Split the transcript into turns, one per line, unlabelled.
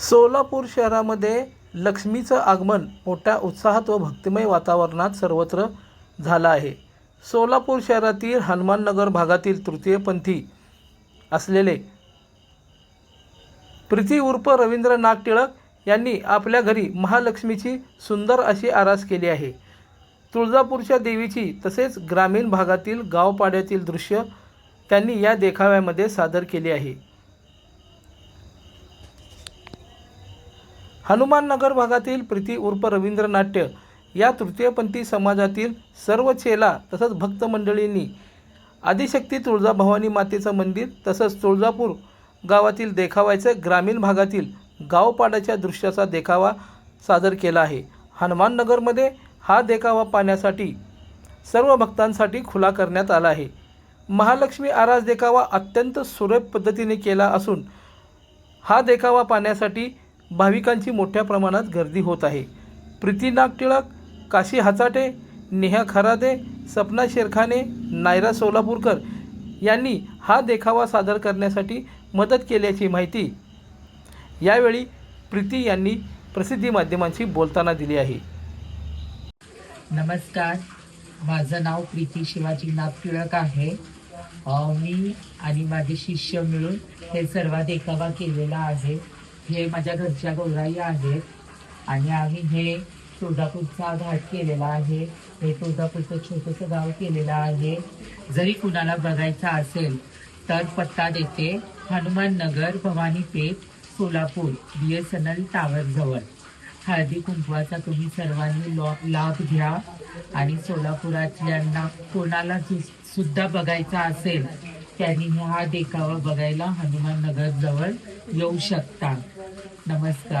सोलापूर शहरामध्ये लक्ष्मीचं आगमन मोठ्या उत्साहात व भक्तिमय वातावरणात सर्वत्र झालं आहे. सोलापूर शहरातील हनुमाननगर भागातील तृतीयपंथी असलेले प्रीती उर्फ रवींद्र नाग टिळक यांनी आपल्या घरी महालक्ष्मीची सुंदर अशी आरास केली आहे. तुळजापूरच्या देवीची तसेच ग्रामीण भागातील गावपाड्यातील दृश्य त्यांनी या देखाव्यामध्ये सादर केले आहे. हनुमाननगर भागातील प्रीती उर्फ रवींद्र नाट्य या तृतीयपंथी समाजातील सर्व चेला तसंच भक्त मंडळींनी आदिशक्ती तुळजाभवानी मातेचं मंदिर तसंच तुळजापूर गावातील देखावायचं ग्रामीण भागातील गावपाड्याच्या दृश्याचा देखावा सादर केला आहे. हनुमाननगरमध्ये हा देखावा पाहण्यासाठी सर्व भक्तांसाठी खुला करण्यात आला आहे. महालक्ष्मी आरास देखावा अत्यंत सुरेख पद्धतीने केला असून हा देखावा पाहण्यासाठी भाविकांची मोठ्या प्रमाणात गर्दी होत आहे. प्रीती नाग टिळक काशी हाचाटे नेहा खरादे सपना शेरखाने नायरा सोलापूरकर यांनी हा देखावा सादर करण्यासाठी मदत केल्याची माहिती यावेळी प्रीती यांनी प्रसिद्धी माध्यमांशी बोलताना दिली आहे.
नमस्कार. माझं नाव प्रीती शिवाजी नाग टिळक आहे मी आणि माझे शिष्य मिळून हे सर्व देखावा केलेला आहे. हे माझ्या घरच्या गौराई आहेत आणि आम्ही हे तुळजापूरचा घाट केलेला आहे. हे तुळजापूरचं छोटंसं गाव केलेलं आहे. जरी कुणाला बघायचं असेल तर पत्ता देते Hanuman Nagar Bhavani Peth Solapur B S N L टावरजवळ हळदी कुंकवाचा तुम्ही सर्वांनी लो- लाभ घ्या आणि सोलापुरातल्यांना कोणाला सु- सुद्धा बघायचा असेल त्यांनी हा देखावा बघायला हनुमान नगर जवळ येऊ शकता. नमस्कार.